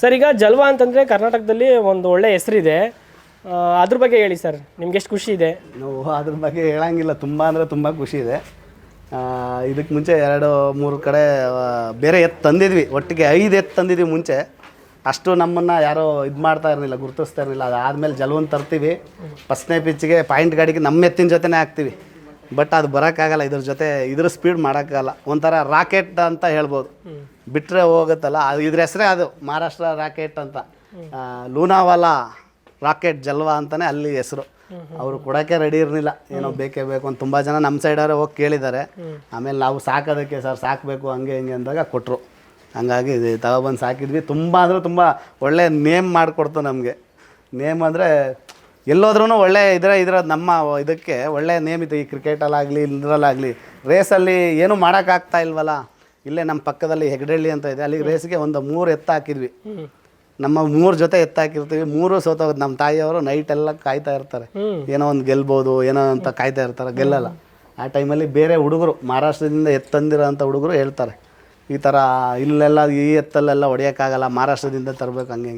Sir, ಈಗ ಜಲ್ವ ಅಂತಂದರೆ ಕರ್ನಾಟಕದಲ್ಲಿ ಒಂದು ಒಳ್ಳೆ ಹೆಸರಿದೆ. ಅದ್ರ ಬಗ್ಗೆ ಹೇಳಿ ಸರ್, ನಿಮ್ಗೆ ಎಷ್ಟು ಖುಷಿ ಇದೆ? ನಾವು ಅದ್ರ ಬಗ್ಗೆ ಹೇಳಂಗಿಲ್ಲ, ತುಂಬ ಅಂದರೆ ತುಂಬ ಖುಷಿ ಇದೆ. ಇದಕ್ಕೆ ಮುಂಚೆ ಎರಡು ಮೂರು ಕಡೆ ಬೇರೆ ಎತ್ತು ತಂದಿದ್ವಿ, ಒಟ್ಟಿಗೆ ಐದು ಎತ್ತು ತಂದಿದ್ವಿ ಮುಂಚೆ. ಅಷ್ಟು ನಮ್ಮನ್ನು ಯಾರೋ ಇದು ಮಾಡ್ತಾ ಇರಲಿಲ್ಲ, ಗುರುತಿಸ್ತಾ ಇರಲಿಲ್ಲ. ಅದಾದಮೇಲೆ ಜಲವನ್ನು ತರ್ತೀವಿ. ಫಸ್ಟ್ನೇ ಪಿಚ್ಗೆ ಪಾಯಿಂಟ್ ಗಾಡಿಗೆ ನಮ್ಮ ಎತ್ತಿನ ಜೊತೆನೇ ಹಾಕ್ತೀವಿ. ಬಟ್ ಅದು ಬರೋಕ್ಕಾಗಲ್ಲ, ಇದ್ರ ಜೊತೆ, ಇದ್ರ ಸ್ಪೀಡ್ ಮಾಡೋಕ್ಕಾಗಲ್ಲ. ಒಂಥರ ರಾಕೆಟ್ ಅಂತ ಹೇಳ್ಬೋದು. ಬಿಟ್ಟರೆ ಹೋಗುತ್ತಲ್ಲ? ಅದು ಇದ್ರ ಹೆಸರೇ ಅದು, ಮಹಾರಾಷ್ಟ್ರ ರಾಕೆಟ್ ಅಂತ. ಲೂನಾವಾಲಾ ರಾಕೆಟ್ ಜಲ್ವಾ ಅಂತಾನೆ ಅಲ್ಲಿ ಹೆಸರು. ಅವರು ಕೊಡೋಕ್ಕೆ ರೆಡಿ ಇರಲಿಲ್ಲ. ಏನೋ ಬೇಕೇ ಬೇಕು ಅಂತ ತುಂಬ ಜನ ನಮ್ಮ ಸೈಡವ್ರೆ ಹೋಗಿ ಕೇಳಿದ್ದಾರೆ. ಆಮೇಲೆ ನಾವು ಸಾಕೋದಕ್ಕೆ ಸರ್ ಸಾಕಬೇಕು, ಹಂಗೆ ಹಿಂಗೆ ಅಂದಾಗ ಕೊಟ್ಟರು ಹಂಗಾಗಿ ಇದು ತಗೊಬಂದು ಸಾಕಿದ್ವಿ. ತುಂಬ ಅಂದರೆ ತುಂಬ ಒಳ್ಳೆ ನೇಮ್ ಮಾಡಿಕೊಡ್ತು ನಮಗೆ. ನೇಮ್ ಅಂದರೆ ಎಲ್ಲೋದ್ರೂ ಒಳ್ಳೆ ಇದರ ಇದರ ನಮ್ಮ ಇದಕ್ಕೆ ಒಳ್ಳೆ ನೇಮ್ ಇತ್ತು. ಈ ಕ್ರಿಕೆಟಲ್ಲಾಗಲಿ ಇದರಲ್ಲಾಗಲಿ. ರೇಸಲ್ಲಿ ಏನೂ ಮಾಡೋಕ್ಕಾಗ್ತಾ ಇಲ್ವಲ್ಲ? ಇಲ್ಲೇ ನಮ್ಮ ಪಕ್ಕದಲ್ಲಿ ಹೆಗ್ಡಳ್ಳಿ ಅಂತ ಇದೆ. ಅಲ್ಲಿ ರೇಸ್ಗೆ ಒಂದು ಮೂರು ಎತ್ತ ಹಾಕಿದ್ವಿ. ನಮ್ಮ ಮೂರು ಜೊತೆ ಎತ್ತಾಕಿರ್ತೀವಿ ಮೂರು ಸೋತೋಗುತ್ತೆ ನಮ್ಮ ತಾಯಿಯವರು ನೈಟ್ ಎಲ್ಲ ಕಾಯ್ತಾ ಇರ್ತಾರೆ. ಏನೋ ಒಂದು ಗೆಲ್ಬೋದು ಏನೋ ಅಂತ ಕಾಯ್ತಾ ಇರ್ತಾರೆ. ಗೆಲ್ಲಲ್ಲ. ಆ ಟೈಮಲ್ಲಿ ಬೇರೆ ಹುಡುಗರು ಮಹಾರಾಷ್ಟ್ರದಿಂದ ಎತ್ತಂದಿರೋ ಅಂತ ಹುಡುಗರು ಹೇಳ್ತಾರೆ. ಈ ಥರ ಇಲ್ಲೆಲ್ಲ ಈ ಎತ್ತಲ್ಲೆಲ್ಲ ಹೊಡೆಯೋಕ್ಕಾಗಲ್ಲ ಮಹಾರಾಷ್ಟ್ರದಿಂದ ತರಬೇಕು ಹಿಂಗೆ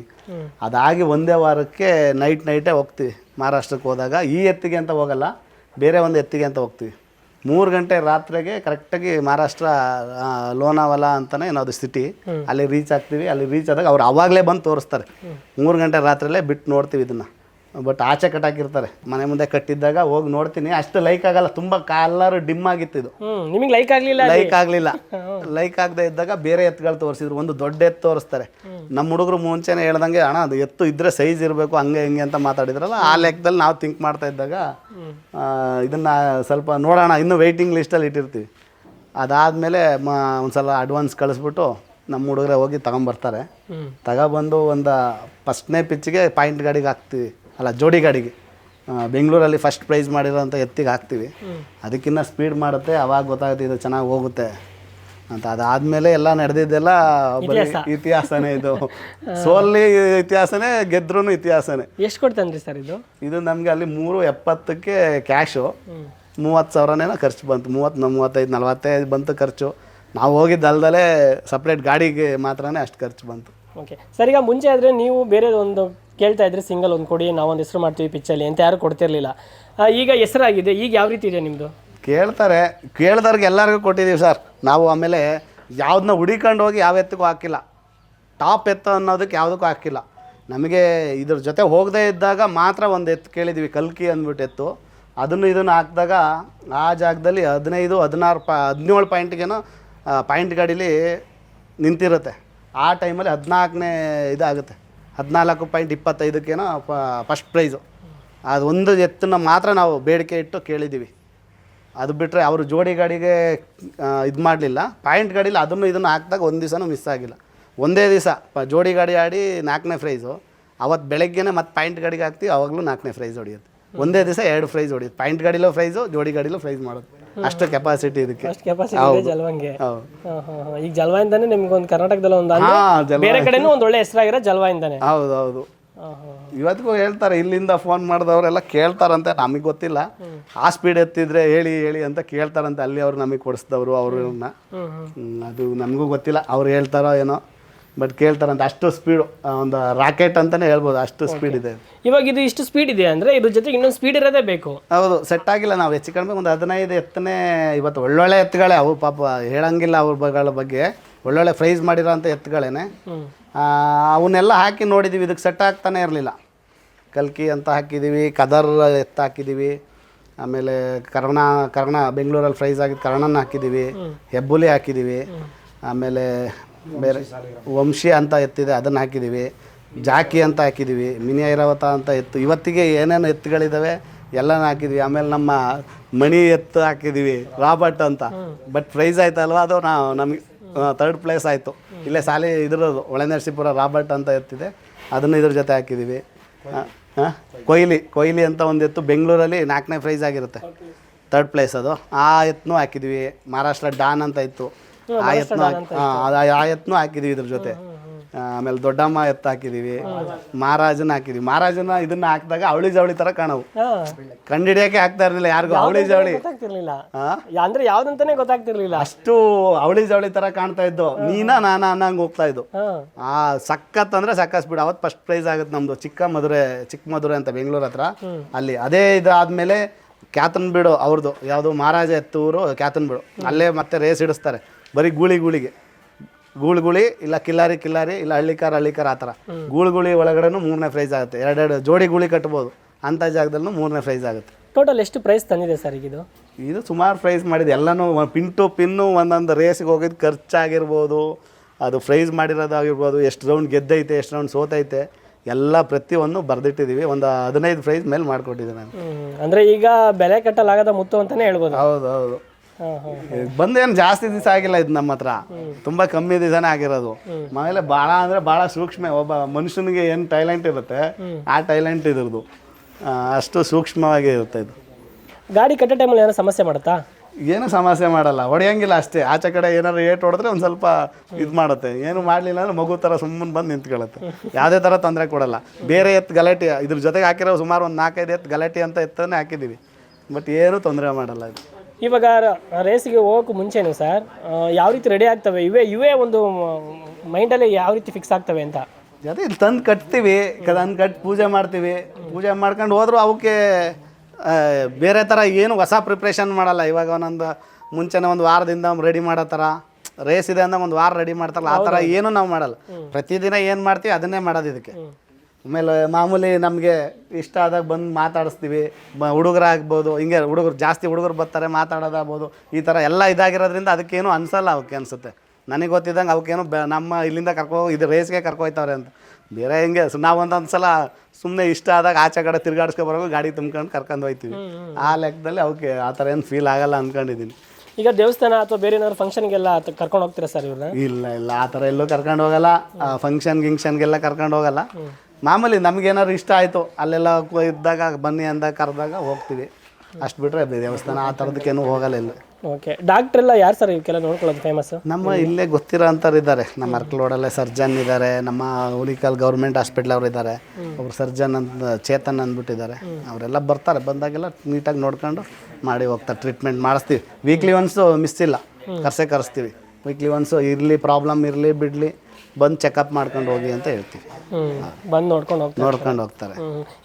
ಅದಾಗಿ ಒಂದೇ ವಾರಕ್ಕೆ ನೈಟ್ ನೈಟೇ ಹೋಗ್ತೀವಿ. ಮಹಾರಾಷ್ಟ್ರಕ್ಕೆ ಹೋದಾಗ ಈ ಎತ್ತಿಗೆ ಅಂತ ಹೋಗಲ್ಲ ಬೇರೆ ಒಂದು ಎತ್ತಿಗೆ ಅಂತ ಹೋಗ್ತೀವಿ. ಮೂರು ಗಂಟೆ ರಾತ್ರಿಗೆ ಕರೆಕ್ಟಾಗಿ ಮಹಾರಾಷ್ಟ್ರ ಲೋನಾವಲ ಅಂತಾನೆ ಅಂತಲೇ ಏನೋ ಸಿಟಿ ಅಲ್ಲಿ ರೀಚ್ ಆಗ್ತೀವಿ. ಅಲ್ಲಿ ರೀಚ್ ಆದಾಗ ಅವ್ರು ಅವಾಗಲೇ ಬಂದು ತೋರಿಸ್ತಾರೆ. ಮೂರು ಗಂಟೆ ರಾತ್ರಿಯಲ್ಲೇ ಬಿಟ್ಟು ನೋಡ್ತೀವಿ ಇದನ್ನು. ಬಟ್ ಆಚೆ ಕಟ್ಟಾಕಿರ್ತಾರೆ. ಮನೆ ಮುಂದೆ ಕಟ್ಟಿದ್ದಾಗ ಹೋಗಿ ನೋಡ್ತೀನಿ. ಅಷ್ಟು ಲೈಕ್ ಆಗಲ್ಲ. ತುಂಬ ಕಾಲರು ಡಿಮ್ ಆಗಿತ್ತು ಇದು. ನಿಮಗೆ ಲೈಕ್ ಆಗಲಿಲ್ಲ ಲೈಕ್ ಆಗಲಿಲ್ಲ. ಲೈಕ್ ಆಗದೆ ಇದ್ದಾಗ ಬೇರೆ ಎತ್ತುಗಳು ತೋರಿಸಿದ್ರು. ಒಂದು ದೊಡ್ಡ ಎತ್ತು ತೋರಿಸ್ತಾರೆ. ನಮ್ಮ ಹುಡುಗರು ಮುಂಚೆನೇ ಹೇಳ್ದಂಗೆ ಅಣ್ಣ ಅದು ಎತ್ತು ಇದ್ರೆ ಸೈಜ್ ಇರಬೇಕು ಹಂಗೆ ಹಿಂಗೆ ಅಂತ ಮಾತಾಡಿದ್ರಲ್ಲ ಆ ಲೆಕ್ಕದಲ್ಲಿ ನಾವು ಥಿಂಕ್ ಮಾಡ್ತಾ ಇದ್ದಾಗ ಇದನ್ನ ಸ್ವಲ್ಪ ನೋಡೋಣ ಇನ್ನೂ ವೆಯ್ಟಿಂಗ್ ಲಿಸ್ಟಲ್ಲಿ ಇಟ್ಟಿರ್ತೀವಿ. ಅದಾದಮೇಲೆ ಮ ಒಂದು ಸಲ ಅಡ್ವಾನ್ಸ್ ಕಳಿಸ್ಬಿಟ್ಟು ನಮ್ಮ ಹುಡುಗರೇ ಹೋಗಿ ತಗೊಂಬರ್ತಾರೆ. ತಗೊಬಂದು ಒಂದು ಫಸ್ಟ್ನೇ ಪಿಚ್ಗೆ ಪಾಯಿಂಟ್ ಗಾಡಿಗೆ ಹಾಕ್ತೀವಿ. ಅಲ್ಲ ಜೋಡಿ ಗಾಡಿಗೆ ಬೆಂಗಳೂರಲ್ಲಿ ಫಸ್ಟ್ ಪ್ರೈಸ್ ಮಾಡಿರೋಂಥ ಎತ್ತಿಗೆ ಹಾಕ್ತೀವಿ. ಅದಕ್ಕಿಂತ ಸ್ಪೀಡ್ ಮಾಡುತ್ತೆ ಅವಾಗ ಗೊತ್ತಾಗುತ್ತೆ ಇದು ಚೆನ್ನಾಗಿ ಹೋಗುತ್ತೆ ಅಂತ. ಅದಾದಮೇಲೆ ಎಲ್ಲ ನಡೆದಿದ್ದೆಲ್ಲ ಬರೀ ಇತಿಹಾಸನೇ ಇದು. ಸೋಲ್ಲಿ ಇತಿಹಾಸನೇ ಗೆದ್ರೂ ಇತಿಹಾಸನೇ. ಎಷ್ಟು ಕೊಡ್ತಾನ್ರಿ ಸರ್ ಇದು? ಇದು ನಮಗೆ ಅಲ್ಲಿ ಮೂರು ಎಪ್ಪತ್ತಕ್ಕೆ ಕ್ಯಾಶು ಮೂವತ್ತು ಸಾವಿರನೇನ ಖರ್ಚು ಬಂತು. ಮೂವತ್ತು ಮೂವತ್ತೈದು ನಲ್ವತ್ತೈದು ಬಂತು ಖರ್ಚು. ನಾವು ಹೋಗಿದ್ದ ಅಲ್ದಲೇ ಸಪ್ರೇಟ್ ಗಾಡಿಗೆ ಮಾತ್ರನೇ ಅಷ್ಟು ಖರ್ಚು ಬಂತು. ಓಕೆ ಸರ್ ಈಗ ಮುಂಚೆ ಆದರೆ ನೀವು ಬೇರೆ ಒಂದು ಕೇಳ್ತಾ ಇದ್ರೆ ಸಿಂಗಲ್ ಒಂದು ಕೊಡಿ ನಾವೊಂದು ಹೆಸರು ಮಾಡ್ತೀವಿ ಪಿಚ್ಚಲ್ಲಿ ಅಂತ ಯಾರು ಕೊಡ್ತಿರ್ಲಿಲ್ಲ. ಈಗ ಹೆಸರಾಗಿದೆ, ಈಗ ಯಾವ ರೀತಿ ಇದೆ ನಿಮ್ಮದು ಕೇಳ್ತಾರೆ, ಕೇಳ್ದವ್ರಿಗೆ ಎಲ್ಲರಿಗೂ ಕೊಟ್ಟಿದ್ದೀವಿ ಸರ್. ನಾವು ಆಮೇಲೆ ಯಾವ್ದನ್ನ ಹುಡಿಕೊಂಡು ಹೋಗಿ ಯಾವ ಎತ್ತಿಗೂ ಹಾಕಿಲ್ಲ. ಟಾಪ್ ಎತ್ತು ಅನ್ನೋದಕ್ಕೆ ಯಾವುದಕ್ಕೂ ಹಾಕಿಲ್ಲ. ನಮಗೆ ಇದ್ರ ಜೊತೆ ಹೋಗದೇ ಇದ್ದಾಗ ಮಾತ್ರ ಒಂದು ಎತ್ತು ಕೇಳಿದ್ವಿ, ಕಲ್ಕಿ ಅಂದ್ಬಿಟ್ಟು ಎತ್ತು. ಅದನ್ನು ಇದನ್ನು ಹಾಕಿದಾಗ ಆ ಜಾಗದಲ್ಲಿ ಹದಿನೈದು, ಹದಿನಾರು ಪ, ಹದಿನೇಳು ಪಾಯಿಂಟ್ಗೇನೋ ಪಾಯಿಂಟ್ ಗಾಡೀಲಿ ನಿಂತಿರುತ್ತೆ. ಆ ಟೈಮಲ್ಲಿ ಹದಿನಾಲ್ಕನೇ ಇದಾಗುತ್ತೆ. ಹದಿನಾಲ್ಕು ಪಾಯಿಂಟ್ ಇಪ್ಪತ್ತೈದಕ್ಕೇನೋ ಫಸ್ಟ್ ಪ್ರೈಸು ಅದು ಒಂದು ಎತ್ತನ್ನ ಮಾತ್ರ ನಾವು ಬೇಡಿಕೆ ಇಟ್ಟು ಕೇಳಿದ್ದೀವಿ. ಅದು ಬಿಟ್ಟರೆ ಅವರು ಜೋಡಿ ಗಾಡಿಗೆ ಇದು ಮಾಡಲಿಲ್ಲ. ಪಾಯಿಂಟ್ ಗಾಡೀಲಿ ಅದನ್ನು ಇದನ್ನು ಹಾಕಿದಾಗ ಒಂದು ದಿವಸನೂ ಮಿಸ್ ಆಗಿಲ್ಲ. ಒಂದೇ ದಿವಸ ಜೋಡಿ ಗಾಡಿ ಆಡಿ ನಾಲ್ಕನೇ ಪ್ರೈಸು ಅವತ್ತು ಬೆಳಗ್ಗೆನೇ ಮತ್ತೆ ಪಾಯಿಂಟ್ ಗಾಡಿಗೆ ಹಾಕ್ತೀವಿ, ಅವಾಗಲೂ ನಾಲ್ಕನೇ ಪ್ರೈಸ್ ಹೊಡಿಯುತ್ತೆ. ಒಂದೇ ದಿವಸ ಎರಡು ಪ್ರೈಸ್ ಹೊಡಿಯುತ್ತೆ. ಪಾಯಿಂಟ್ ಗಾಡಿಲೂ ಪ್ರೈಸು ಜೋಡಿ ಗಾಡಿಲೂ ಪ್ರೈಸ್ ಮಾಡೋದು. ಅಷ್ಟು ಕೆಪಾಸಿಟಿ ಇದಕ್ಕೆ. ಅಷ್ಟು ಕೆಪಾಸಿಟಿ ಜಲ್ವಂಗೆ. ಹೌದು. ಈಗ ಜಲವಾಯಿಂದಾನೆ ನಿಮ್ಗೆ ಒಂದು ಕರ್ನಾಟಕದಲ್ಲಿ ಒಂದು ಬೇರೆ ಕಡೆನೂ ಒಂದು ಒಳ್ಳೆ ಹೆಸರಾಗಿರೋ ಜಲವಾಯಿಂದಾನೆ. ಹೌದು ಹೌದು. ಹಾಂ ಹಾಂ. ಇವತ್ತಿಗೂ ಹೇಳ್ತಾರೆ ಇಲ್ಲಿಂದ ಫೋನ್ ಮಾಡಿದವರೆಲ್ಲ ಕೇಳ್ತಾರಂತೆ ನಮಗೆ ಗೊತ್ತಿಲ್ಲ. ಆ ಸ್ಪೀಡ್ ಎತ್ತಿದ್ರೆ ಹೇಳಿ ಹೇಳಿ ಅಂತ ಕೇಳ್ತಾರಂತೆ ಅಲ್ಲಿ ಅವ್ರು ನಮಗೆ ಕೊಡಿಸಿದವರು ಅವ್ರನ್ನ ಅದು ನಮಗೂ ಗೊತ್ತಿಲ್ಲ ಅವ್ರು ಹೇಳ್ತಾರೋ ಏನೋ. ಬಟ್ ಕೇಳ್ತಾರಂತ ಅಷ್ಟು ಸ್ಪೀಡು ಒಂದು ರಾಕೆಟ್ ಅಂತಲೇ ಹೇಳ್ಬೋದು ಅಷ್ಟು ಸ್ಪೀಡ್ ಇದೆ. ಇವಾಗ ಇದು ಇಷ್ಟು ಸ್ಪೀಡ್ ಇದೆ ಅಂದರೆ ಇದ್ರ ಜೊತೆಗೆ ಇನ್ನೊಂದು ಸ್ಪೀಡ್ ಇರೋದೇ ಬೇಕು. ಹೌದು ಸೆಟ್ ಆಗಿಲ್ಲ ನಾವು ಹೆಚ್ಚು ಕಡಿಮೆ ಒಂದು ಹದಿನೈದು ಎತ್ತನೇ ಇವತ್ತು ಒಳ್ಳೊಳ್ಳೆ ಎತ್ತುಗಳೇ ಅವು ಪಾಪ ಹೇಳಂಗಿಲ್ಲ ಅವ್ರ ಬಗ್ಗೆ. ಒಳ್ಳೊಳ್ಳೆ ಪ್ರೈಸ್ ಮಾಡಿರೋ ಅಂಥ ಎತ್ತುಗಳೇನೆ ಅವನ್ನೆಲ್ಲ ಹಾಕಿ ನೋಡಿದ್ದೀವಿ ಇದಕ್ಕೆ ಸೆಟ್ ಆಗ್ತಾನೆ ಇರಲಿಲ್ಲ. ಕಲ್ಕಿ ಅಂತ ಹಾಕಿದ್ದೀವಿ ಕದರ್ ಎತ್ತ ಹಾಕಿದ್ದೀವಿ ಆಮೇಲೆ ಕರ್ಣ ಕರ್ಣ ಬೆಂಗಳೂರಲ್ಲಿ ಪ್ರೈಸ್ ಆಗಿದ್ದು ಕರ್ಣನ ಹಾಕಿದ್ದೀವಿ ಹೆಬ್ಬುಲಿ ಹಾಕಿದ್ದೀವಿ ಆಮೇಲೆ ಬೇರೆ ವಂಶಿ ಅಂತ ಎತ್ತಿದೆ ಅದನ್ನು ಹಾಕಿದ್ದೀವಿ ಜಾಕಿ ಅಂತ ಹಾಕಿದ್ದೀವಿ ಮಿನಿ ಐರಾವತ ಅಂತ ಎತ್ತು ಇವತ್ತಿಗೆ ಏನೇನು ಎತ್ತುಗಳಿದ್ದಾವೆ ಎಲ್ಲನೂ ಹಾಕಿದ್ವಿ. ಆಮೇಲೆ ನಮ್ಮ ಮಣಿ ಎತ್ತು ಹಾಕಿದ್ದೀವಿ ರಾಬರ್ಟ್ ಅಂತ. ಬಟ್ ಪ್ರೈಸ್ ಆಯ್ತಲ್ವ? ಅದು ನಾವು ನಮಗೆ ತರ್ಡ್ ಪ್ಲೇಸ್ ಆಯಿತು. ಇಲ್ಲೇ ಸಾಲಿ ಇದ್ರದ್ದು ಒಳನರಸೀಪುರ ರಾಬರ್ಟ್ ಅಂತ ಎತ್ತಿದೆ. ಅದನ್ನು ಇದ್ರ ಜೊತೆ ಹಾಕಿದ್ದೀವಿ ಹಾಂ ಕೊಹ್ಲಿ ಕೊಯ್ಲಿ ಕೊಯ್ಲಿ ಅಂತ ಒಂದು ಎತ್ತು ಬೆಂಗಳೂರಲ್ಲಿ ನಾಲ್ಕನೇ ಪ್ರೈಸ್ ಆಗಿರುತ್ತೆ. ತರ್ಡ್ ಪ್ಲೇಸ್ ಅದು. ಆ ಎತ್ತನೂ ಹಾಕಿದ್ವಿ. ಮಹಾರಾಷ್ಟ್ರ ಡಾನ್ ಅಂತ ಇತ್ತು. ಆ ಆ ಹಾಕಿದೀವಿ ಇದ್ರ ಜೊತೆ. ಆಮೇಲೆ ದೊಡ್ಡಮ್ಮ ಎತ್ತ ಹಾಕಿದೀವಿ. ಮಹಾರಾಜನ ಹಾಕಿದೀವಿ. ಮಹಾರಾಜನ ಇದನ್ನ ಹಾಕಿದಾಗ ಅವಳಿ ಜವಳಿ ತರ ಕಾಣವು. ಕಂಡಿಡಿಯಕ್ಕೆ ಹಾಕ್ತಾ ಇರ್ಲಿಲ್ಲ ಯಾರಿಗೂ ಅವಳಿ ಜವಳಿ. ಅಂದ್ರೆ ಯಾವ್ದಂತಾನೆ ಗೊತ್ತಾಗ್ತಿರ್ಲಿಲ್ಲ. ಅಷ್ಟು ಅವಳಿ ಜವಳಿ ತರ ಕಾಣ್ತಾ ಇದ್ದು. ನೀನ ನಾನ ಅನ್ನಂಗ್ ಹೋಗ್ತಾ ಇದ್ದು. ಆ ಸಕ್ಕತ್ ಅಂದ್ರೆ ಸಖತ್ ಬಿಡು. ಅವತ್ ಫಸ್ಟ್ ಪ್ರೈಸ್ ಆಗುತ್ತೆ ನಮ್ದು ಚಿಕ್ಕ ಮಧುರೆ ಚಿಕ್ಕ ಮಧುರೆ ಅಂತ ಬೆಂಗಳೂರು ಹತ್ರ. ಅಲ್ಲಿ ಅದೇ ಇದಾದ್ಮೇಲೆ ಕ್ಯಾತನ್ ಬಿಡು ಅವ್ರದ್ದು ಯಾವುದು ಮಹಾರಾಜ ಎತ್ತೂರು ಕ್ಯಾತನ್ ಬಿಡು. ಅಲ್ಲೇ ಮತ್ತೆ ರೇಸ್ ಇಡಿಸ್ತಾರೆ ಬರೀ ಗೂಳಿ ಗೂಳಿಗೆ. ಗೂಳು ಗುಳಿ ಇಲ್ಲ ಕಿಲ್ಲಾರಿ ಕಿಲ್ಲಾರಿ ಇಲ್ಲ ಹಳ್ಳಿಕಾರ ಹಳ್ಳಿಕಾರ ಆ ಥರ. ಗೂಳು ಗುಳಿ ಒಳಗಡೆನೂ ಮೂರನೇ ಪ್ರೈಸ್ ಆಗುತ್ತೆ. ಎರಡೆರಡು ಜೋಡಿ ಗೂಳಿ ಕಟ್ಬೋದು. ಅಂಥ ಜಾಗದಲ್ಲೂ ಮೂರನೇ ಪ್ರೈಸ್ ಆಗುತ್ತೆ. ಟೋಟಲ್ ಎಷ್ಟು ಪ್ರೈಸ್ ತಂದಿದೆ ಸರ್ ಈಗ ಇದು? ಇದು ಸುಮಾರು ಪ್ರೈಸ್ ಮಾಡಿದೆ. ಎಲ್ಲನೂ ಪಿನ್ ಟು ಪಿನ್ನು ಒಂದೊಂದು ರೇಸಿಗೆ ಹೋಗಿದ್ದು ಖರ್ಚಾಗಿರ್ಬೋದು ಅದು ಪ್ರೈಸ್ ಮಾಡಿರೋದಾಗಿರ್ಬೋದು ಎಷ್ಟು ರೌಂಡ್ ಗೆದ್ದೈತೆ ಎಷ್ಟು ರೌಂಡ್ ಸೋತೈತೆ ಎಲ್ಲ ಪ್ರತಿಯೊಂದು ಬರೆದಿಟ್ಟಿದ್ದೀವಿ ಒಂದು ಹದಿನೈದು ಪ್ರೈಸ್ ಮೇಲೆ ಮಾಡಿಕೊಟ್ಟಿದ್ದೆ ನಾನು. ಅಂದರೆ ಈಗ ಬೆಲೆ ಕಟ್ಟಲಾಗದ ಮುತ್ತು ಅಂತಲೇ ಹೇಳ್ಬೋದು. ಹೌದು ಹೌದು. ಬಂದೇನು ಜಾಸ್ತಿ ದಿವಸ ಆಗಿಲ್ಲ ಇದು ನಮ್ಮ ಹತ್ರ. ತುಂಬ ಕಮ್ಮಿ ದಿವಸನೇ ಆಗಿರೋದು. ಮನೇಲೆ ಭಾಳ ಅಂದರೆ ಭಾಳ ಸೂಕ್ಷ್ಮ ಒಬ್ಬ ಮನುಷ್ಯನಿಗೆ ಏನು ಟೈಲೆಂಟ್ ಇರುತ್ತೆ ಆ ಟೈಲೆಂಟ್ ಇದ್ರದ್ದು. ಅಷ್ಟು ಸೂಕ್ಷ್ಮವಾಗಿ ಇರುತ್ತೆ ಇದು. ಗಾಡಿ ಕಟ್ಟೋ ಟೈಮಲ್ಲಿ ಏನೋ ಸಮಸ್ಯೆ ಮಾಡುತ್ತಾ? ಏನು ಸಮಸ್ಯೆ ಮಾಡಲ್ಲ ಹೊಡೆಯಂಗಿಲ್ಲ ಅಷ್ಟೇ. ಆಚೆ ಕಡೆ ಏನಾದ್ರು ಏಟ್ ಹೊಡೆದ್ರೆ ಒಂದು ಸ್ವಲ್ಪ ಇದು ಮಾಡುತ್ತೆ. ಏನು ಮಾಡಲಿಲ್ಲ ಅಂದ್ರೆ ಮಗು ಥರ ಸುಮ್ಮನೆ ಬಂದು ನಿಂತ್ಕೊಳ್ಳುತ್ತೆ. ಯಾವುದೇ ಥರ ತೊಂದರೆ ಕೊಡಲ್ಲ. ಬೇರೆ ಎತ್ತು ಗಲಾಟೆ ಇದ್ರ ಜೊತೆಗೆ ಹಾಕಿರೋ ಸುಮಾರು ಒಂದು ನಾಲ್ಕೈದು ಎತ್ತು ಗಲಾಟೆ ಅಂತ ಎತ್ತನ್ನೇ ಹಾಕಿದ್ದೀವಿ. ಬಟ್ ಏನೂ ತೊಂದರೆ ಮಾಡಲ್ಲ ಇದು. ಇವಾಗ ರೇಸಿಗೆ ಹೋಗೋಕೆ ಮುಂಚೆನೇ ಸರ್ ಯಾವ ರೀತಿ ರೆಡಿ ಆಗ್ತವೆ? ಇವೇ ಇವೇ ಒಂದು ಮೈಂಡಲ್ಲಿ ಯಾವ ರೀತಿ ಫಿಕ್ಸ್ ಆಗ್ತವೆ ಅಂತ? ಅದೇ ಇಲ್ಲಿ ತಂದು ಕಟ್ತೀವಿ ತಂದು ಕಟ್ಟಿ ಪೂಜೆ ಮಾಡ್ತೀವಿ. ಪೂಜೆ ಮಾಡ್ಕೊಂಡು ಹೋದರೂ ಅವಕ್ಕೆ ಬೇರೆ ಥರ ಏನು ಹೊಸ ಪ್ರಿಪ್ರೇಷನ್ ಮಾಡಲ್ಲ. ಇವಾಗ ಒಂದೊಂದು ಮುಂಚೆನೇ ಒಂದು ವಾರದಿಂದ ರೆಡಿ ಮಾಡೋ ಥರ ರೇಸ್ ಇದೆ ಅಂದಾಗ ಒಂದು ವಾರ ರೆಡಿ ಮಾಡ್ತಾರಲ್ಲ ಆ ಥರ ಏನೂ ನಾವು ಮಾಡಲ್ಲ. ಪ್ರತಿದಿನ ಏನು ಮಾಡ್ತೀವಿ ಅದನ್ನೇ ಮಾಡೋದು ಇದಕ್ಕೆ. ಆಮೇಲೆ ಮಾಮೂಲಿ ನಮಗೆ ಇಷ್ಟ ಆದಾಗ ಬಂದು ಮಾತಾಡಿಸ್ತೀವಿ. ಬ ಹುಡುಗರಾಗ್ಬೋದು ಹಿಂಗೆ ಹುಡುಗರು ಜಾಸ್ತಿ ಹುಡುಗರು ಬರ್ತಾರೆ ಮಾತಾಡೋದಾಗ್ಬೋದು ಈ ಥರ ಎಲ್ಲ ಇದಾಗಿರೋದ್ರಿಂದ ಅದಕ್ಕೇನು ಅನಿಸಲ್ಲ ಅವಕ್ಕೆ ಅನಿಸುತ್ತೆ. ನನಗೆ ಗೊತ್ತಿದ್ದಂಗೆ ಅವಕ್ಕೇನು ಬ ನಮ್ಮ ಇಲ್ಲಿಂದ ಕರ್ಕೊ ಇದು ರೇಸ್ಗೆ ಕರ್ಕೊಯ್ತವ್ರೆ ಅಂತ. ಬೇರೆ ಹಿಂಗೆ ನಾವು ಒಂದೊಂದು ಸಲ ಸುಮ್ಮನೆ ಇಷ್ಟ ಆದಾಗ ಆಚೆ ಕಡೆ ತಿರ್ಗಾಡ್ಸ್ಕೊ ಬರೋದು ಗಾಡಿ ತುಂಬ್ಕೊಂಡು ಕರ್ಕೊಂಡು ಹೋಯ್ತೀವಿ. ಆ ಲೆಕ್ಕದಲ್ಲಿ ಅವಕ್ಕೆ ಆ ಥರ ಏನು ಫೀಲ್ ಆಗಲ್ಲ ಅಂದ್ಕೊಂಡಿದ್ದೀನಿ ಈಗ ದೇವಸ್ಥಾನ ಅಥವಾ ಬೇರೆ ಏನಾದ್ರು ಫಂಕ್ಷನ್ಗೆಲ್ಲ ಕರ್ಕೊಂಡು ಹೋಗ್ತೀರಾ ಸರ್ ಇವ್ರನ್ನ? ಇಲ್ಲ ಇಲ್ಲ ಆ ಥರ ಎಲ್ಲೂ ಕರ್ಕೊಂಡು ಹೋಗಲ್ಲ. ಫಂಕ್ಷನ್ ಗಿಂಕ್ಷನ್ಗೆಲ್ಲ ಕರ್ಕೊಂಡು ಹೋಗಲ್ಲ. ಮಾಮೂಲಿ ನಮಗೇನಾದ್ರು ಇಷ್ಟ ಆಯಿತು ಅಲ್ಲೆಲ್ಲ ಇದ್ದಾಗ ಬನ್ನಿ ಅಂದಾಗ ಕರೆದಾಗ ಹೋಗ್ತೀವಿ. ಅಷ್ಟು ಬಿಟ್ಟರೆ ದೇವಸ್ಥಾನ ಆ ಥರದಕ್ಕೇನು ಹೋಗಲ್ಲ ಇಲ್ಲ. ಓಕೆ ಡಾಕ್ಟ್ರ್ ಎಲ್ಲ ಯಾರು ಸರ್ ಇವಕ್ಕೆಲ್ಲ ನೋಡ್ಕೊಳ್ಳೋದು ಫೇಮಸ್ ನಮ್ಮ ಇಲ್ಲೇ ಗೊತ್ತಿರೋ ಅಂಥವ್ರು ಇದ್ದಾರೆ. ನಮ್ಮ ಅರ್ಕಲೋಡಲ್ಲೇ ಸರ್ಜನ್ ಇದ್ದಾರೆ ನಮ್ಮ ಹುಲಿಕಲ್ ಗೌರ್ಮೆಂಟ್ ಹಾಸ್ಪಿಟ್ಲ್ ಅವರು ಇದ್ದಾರೆ. ಒಬ್ರು ಸರ್ಜನ್ ಅಂತ ಚೇತನ್ ಅಂದ್ಬಿಟ್ಟಿದ್ದಾರೆ. ಅವರೆಲ್ಲ ಬರ್ತಾರೆ ಬಂದಾಗೆಲ್ಲ ನೀಟಾಗಿ ನೋಡ್ಕೊಂಡು ಮಾಡಿ ಹೋಗ್ತಾರೆ ಟ್ರೀಟ್ಮೆಂಟ್ ಮಾಡಿಸ್ತೀವಿ. ವೀಕ್ಲಿ ಒನ್ಸು ಮಿಸ್ ಇಲ್ಲ ಕರ್ಸೇ ಕರೆಸ್ತೀವಿ. ವೀಕ್ಲಿ ಒನ್ಸು ಇರಲಿ ಪ್ರಾಬ್ಲಮ್ ಇರಲಿ ಬಿಡಲಿ. ಬಂದು ಚೆಕಪ್ ಮಾಡ್ಕೊಂಡು ಹೋಗಿ ಅಂತ ಹೇಳ್ತೀವಿ. ಬಂದು ನೋಡ್ಕೊಂಡು ಹೋಗ್ತಾರೆ. ನೋಡ್ಕೊಂಡು ಹೋಗ್ತಾರೆ.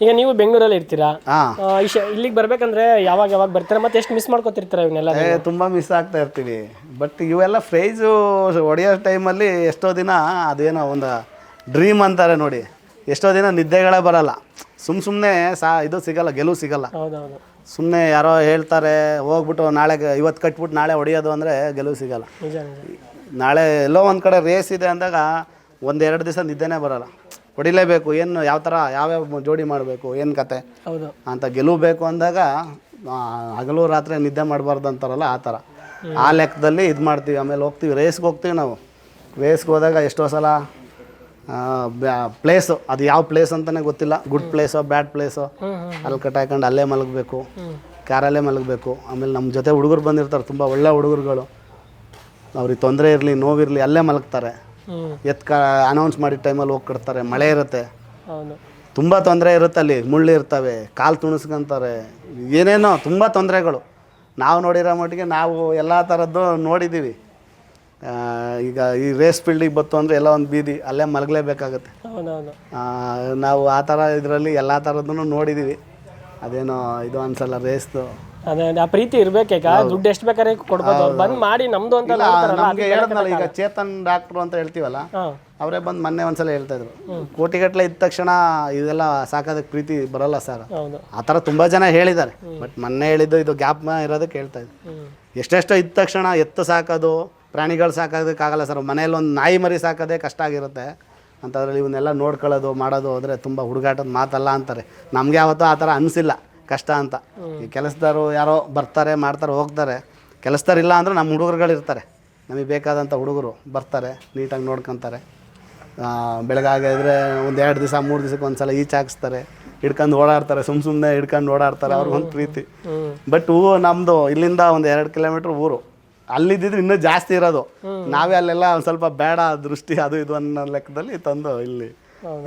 ಈಗ ನೀವು ಬೆಂಗಳೂರಲ್ಲಿ ಇರ್ತೀರಾ? ಆ, ಇಶ- ಇಲ್ಲಿಗೆ ಬರ್ಬೇಕಂದ್ರೆ ಯಾವಾಗ ಯಾವಾಗ ಬರ್ತೀರಾ? ಮತ್ತೆ ಎಷ್ಟು ಮಿಸ್ ಮಾಡ್ಕೊತಿರ್ತೀರಾ ಇವನ್ನೆಲ್ಲ ಏ ತುಂಬ ಮಿಸ್ ಆಗ್ತಾ ಇರ್ತೀವಿ. ಬಟ್ ಇವೆಲ್ಲ ಪ್ರೈಸು ಹೊಡೆಯೋ ಟೈಮಲ್ಲಿ ಎಷ್ಟೋ ದಿನ ಅದೇನೋ ಒಂದು ಡ್ರೀಮ್ ಅಂತಾರೆ ನೋಡಿ. ಎಷ್ಟೋ ದಿನ ನಿದ್ದೆಗಳೇ ಬರಲ್ಲ. ಸುಮ್ ಸುಮ್ಮನೆ ಸಾ ಇದು ಸಿಗಲ್ಲ ಗೆಲುವು ಸಿಗಲ್ಲ. ಹೌದೌದು. ಸುಮ್ಮನೆ ಯಾರೋ ಹೇಳ್ತಾರೆ ಹೋಗ್ಬಿಟ್ಟು ನಾಳೆ ಇವತ್ತು ಕಟ್ಬಿಟ್ಟು ನಾಳೆ ಹೊಡೆಯೋದು ಅಂದರೆ ಗೆಲುವು ಸಿಗಲ್ಲ. ನಿಜ ನಿಜ. ನಾಳೆ ಎಲ್ಲೋ ಒಂದು ಕಡೆ ರೇಸ್ ಇದೆ ಅಂದಾಗ ಒಂದೆರಡು ದಿವಸ ನಿದ್ದೆನೇ ಬರೋಲ್ಲ. ಹೊಡಿಲೇಬೇಕು ಏನು ಯಾವ ಥರ ಯಾವ್ಯಾವ ಜೋಡಿ ಮಾಡಬೇಕು ಏನು ಕತೆ ಹೌದು. ಅಂತ ಗೆಲುವು ಬೇಕು ಅಂದಾಗ ಆ, ಹಗಲು ರಾತ್ರಿ ನಿದ್ದೆ ಮಾಡಬಾರ್ದು ಅಂತಾರಲ್ಲ ಆ ಥರ ಆ ಲೆಕ್ಕದಲ್ಲಿ ಇದು ಮಾಡ್ತೀವಿ ಆಮೇಲೆ ಹೋಗ್ತೀವಿ ರೇಸ್ಗೆ ಹೋಗ್ತೀವಿ ನಾವು. ರೇಸ್ಗೆ ಹೋದಾಗ ಎಷ್ಟೋ ಸಲ ಪ್ಲೇಸು ಅದು ಯಾವ ಪ್ಲೇಸ್ ಅಂತಲೇ ಗೊತ್ತಿಲ್ಲ. ಗುಡ್ ಪ್ಲೇಸೋ ಬ್ಯಾಡ್ ಪ್ಲೇಸೋ ಅಲ್ಲಿ ಕಟ್ಟಾಕೊಂಡು ಅಲ್ಲೇ ಮಲಗಬೇಕು ಕಾರಲ್ಲೇ ಮಲಗಬೇಕು. ಆಮೇಲೆ ನಮ್ಮ ಜೊತೆ ಹುಡುಗರು ಬಂದಿರ್ತಾರೆ ತುಂಬ ಒಳ್ಳೆ ಹುಡುಗರುಗಳು. ಅವ್ರಿಗೆ ತೊಂದರೆ ಇರಲಿ ನೋವಿರಲಿ ಅಲ್ಲೇ ಮಲಗ್ತಾರೆ. ಎತ್ಕ ಎತ್ ಅನೌನ್ಸ್ ಮಾಡಿದ ಟೈಮಲ್ಲಿ ಹೋಗಿ ಕಟ್ತಾರೆ ಮಳೆ ಇರುತ್ತೆ. ಹೌದು. ತುಂಬ ತೊಂದರೆ ಇರುತ್ತೆ ಅಲ್ಲಿ ಮುಳ್ಳು ಇರ್ತವೆ ಕಾಲು ತುಣಿಸ್ಕೊಂತಾರೆ. ಏನೇನೋ ತುಂಬ ತೊಂದರೆಗಳು. ನಾವು ನೋಡಿರೋ ಮಟ್ಟಿಗೆ ನಾವು ಎಲ್ಲ ಥರದ್ದು ನೋಡಿದ್ದೀವಿ ಈಗ ಈ ರೇಸ್ ಫೀಲ್ಡಿಗೆ ಬತ್ತು ಅಂದರೆ ಎಲ್ಲ ಒಂದು ಬೀದಿ ಅಲ್ಲೇ ಮಲಗಲೇಬೇಕಾಗತ್ತೆ. ನಾವು ಆ ಥರ ಇದರಲ್ಲಿ ಎಲ್ಲ ಥರದ್ದನ್ನು ನೋಡಿದ್ದೀವಿ ಅದೇನೋ ಇದು ಅನ್ಸಲ್ಲ ರೇಸ್ದು ಅದೇ ಆ ಪ್ರೀತಿ ಇರ್ಬೇಕೀಗ ದುಡ್ಡು ಎಷ್ಟು ಬೇಕಾದ್ರೆ ಕೊಡ್ಬೋದು. ಅವ್ರು ಬಂದ್ ಮಾಡಿ ನಮ್ದು ಅಂತ ನೋಡ್ತಾರಲ್ಲ ನಮಗೆ ಹೇಳಿದ್ನಲ್ಲ ಈಗ ಚೇತನ್ ಡಾಕ್ಟ್ರು ಅಂತ ಹೇಳ್ತೀವಲ್ಲ ಅವರೇ ಬಂದು ಮೊನ್ನೆ ಒಂದ್ಸಲ ಹೇಳ್ತಾ ಇದ್ರು. ಕೋಟಿಗಟ್ಟಲೆ ಇದ್ದ ತಕ್ಷಣ ಇದೆಲ್ಲ ಸಾಕೋದಕ್ಕೆ ಪ್ರೀತಿ ಬರಲ್ಲ ಸರ್. ಆತರ ತುಂಬಾ ಥರ ತುಂಬ ಜನ ಹೇಳಿದ್ದಾರೆ. ಬಟ್ ಮೊನ್ನೆ ಹೇಳಿದ್ದು ಇದು ಗ್ಯಾಪ್ ಇರೋದಕ್ಕೆ ಹೇಳ್ತಾ ಇದ್ರು. ಹ್ಮ್. ಎಷ್ಟೆಷ್ಟೋ ಇದ್ದ ತಕ್ಷಣ ಎತ್ತು ಸಾಕೋದು ಪ್ರಾಣಿಗಳು ಸಾಕೋದಕ್ಕಾಗಲ್ಲ ಸರ್. ಮನೆಯಲ್ಲಿ ಒಂದು ನಾಯಿ ಮರಿ ಸಾಕೋದೇ ಕಷ್ಟ ಆಗಿರುತ್ತೆ. ಅಂಥದ್ರಲ್ಲಿ ಇವನ್ನೆಲ್ಲ ನೋಡ್ಕೊಳ್ಳೋದು ಮಾಡೋದು ಹೋದರೆ ತುಂಬ ಹುಡುಗಾಟದ ಮಾತಲ್ಲ ಅಂತಾರೆ. ನಮಗೆ ಯಾವತ್ತೂ ಆ ಥರ ಅನಿಸಿಲ್ಲ. ಕಷ್ಟ ಅಂತ. ಈ ಕೆಲಸದವರು ಯಾರೋ ಬರ್ತಾರೆ ಮಾಡ್ತಾರೆ ಹೋಗ್ತಾರೆ. ಕೆಲಸದವ್ರು ಇಲ್ಲ ಅಂದ್ರೆ ನಮ್ಮ ಹುಡುಗರುಗಳು ಇರ್ತಾರೆ ನಮಗೆ ಬೇಕಾದಂಥ ಹುಡುಗರು ಬರ್ತಾರೆ ನೀಟಾಗಿ ನೋಡ್ಕೊತಾರೆ. ಬೆಳಗಾಗಿದ್ರೆ ಒಂದು ಎರಡು ದಿವಸ ಮೂರು ದಿವಸಕ್ಕೆ ಒಂದು ಸಲ ಈಚೆ ಹಾಕಿಸ್ತಾರೆ. ಹಿಡ್ಕೊಂಡು ಓಡಾಡ್ತಾರೆ ಸುಮ್ಮ ಸುಮ್ಮನೆ ಹಿಡ್ಕೊಂಡು ಓಡಾಡ್ತಾರೆ ಅವ್ರಿಗೊಂದು ಪ್ರೀತಿ. ಬಟ್ ಊ ನಮ್ಮದು ಇಲ್ಲಿಂದ ಒಂದು ಎರಡು ಕಿಲೋಮೀಟ್ರ್ ಊರು. ಅಲ್ಲಿದ್ದಿದ್ರೆ ಇನ್ನೂ ಜಾಸ್ತಿ ಇರೋದು. ನಾವೇ ಅಲ್ಲೆಲ್ಲ ಒಂದು ಸ್ವಲ್ಪ ಬೇಡ ದೃಷ್ಟಿ ಅದು ಇದು ಅನ್ನೋ ಲೆಕ್ಕದಲ್ಲಿ ತಂದು ಇಲ್ಲಿ